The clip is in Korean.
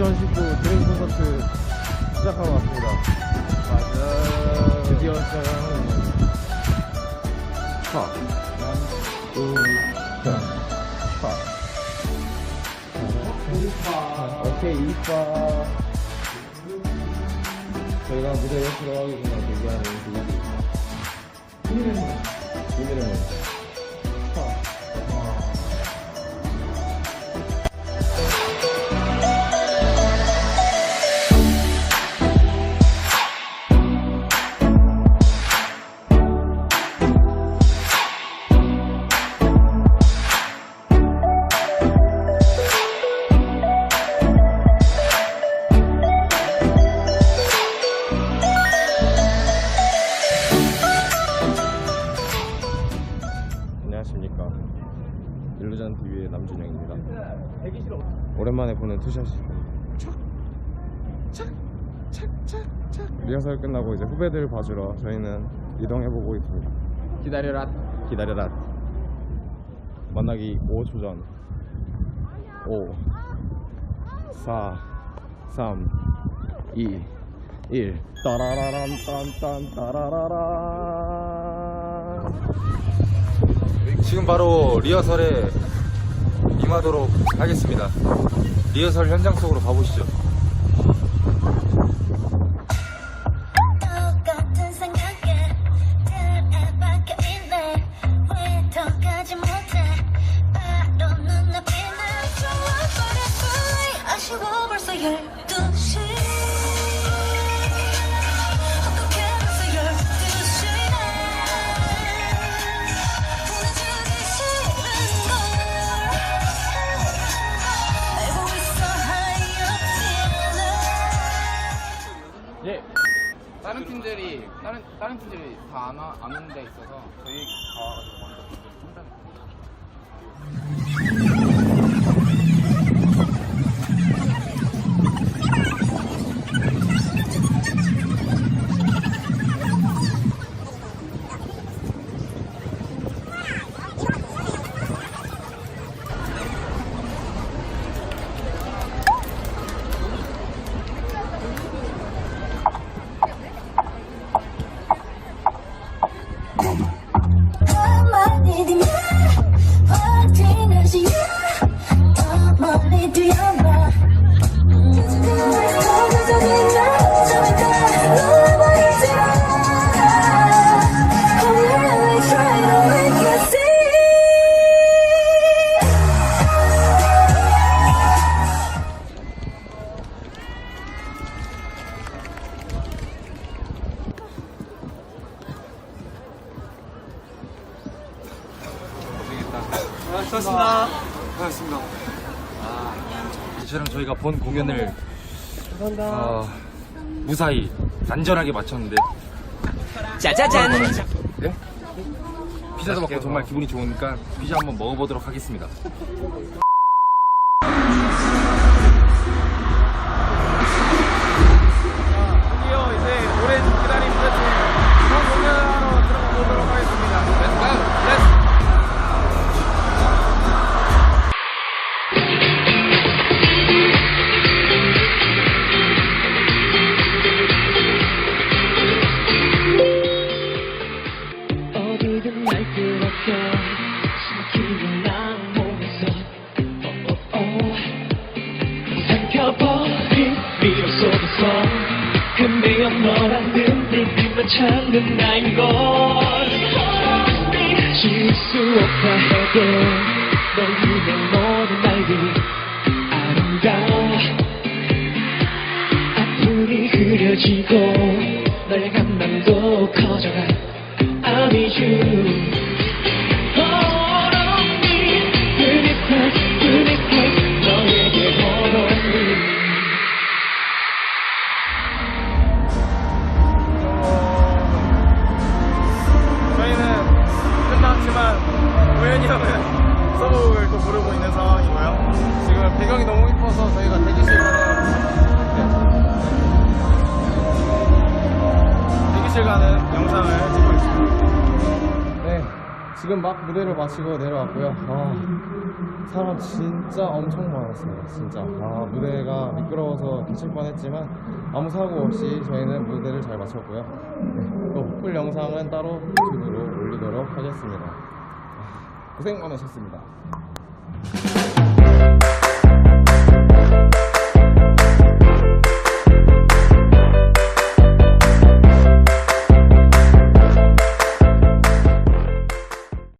2019 드림 콘서트 시작하러 왔습니다 맞아 드디어 시작하는 파 오케이 이파 저희가 무대에 들어가기 전에 얘기하는 두 가지 비밀의 문 비밀의 일루전 TV의 남준영입니다. 오랜만에 보는 투샷이 착착착착착 리허설 끝나고 이제 후배들 봐주러 저희는 이동해보고 있습니다. 기다려라. 기다려라. 만나기 5초 전. 5, 4, 3, 2, 1. 따라라란 딴딴 따라라란. 지금 바로 리허설에 임하도록 하겠습니다. 리허설 현장 속으로 가보시죠. 팀들이 다른 다른 팀들이 다안안 오는 데 있어서 저희 가 고하셨습니다. 수고하셨습니다. 아, 이처럼 저희가 본 공연을 어, 무사히 안전하게 마쳤는데 짜자잔. 네? 피자도 먹고 정말 기분이 좋으니까 피자 한번 먹어보도록 하겠습니다. 눈빛만 찾는 나인 걸 지울 수 없다 해도 널 위해 모든 날들이 아름다워. 아픔이 그려지고 너의 감당 지금 배경이 너무 이뻐서 저희가 대기실에 대기실 가는 영상을 찍고 있습니다. 네, 지금 막 무대를 마치고 내려왔고요. 아, 사람 진짜 엄청 많았습니다. 진짜. 아, 무대가 미끄러워서 다칠 뻔했지만 아무 사고 없이 저희는 무대를 잘 마쳤고요. 네, 또 풀 영상은 따로 유튜브로 올리도록 하겠습니다. 아, 고생 많으셨습니다.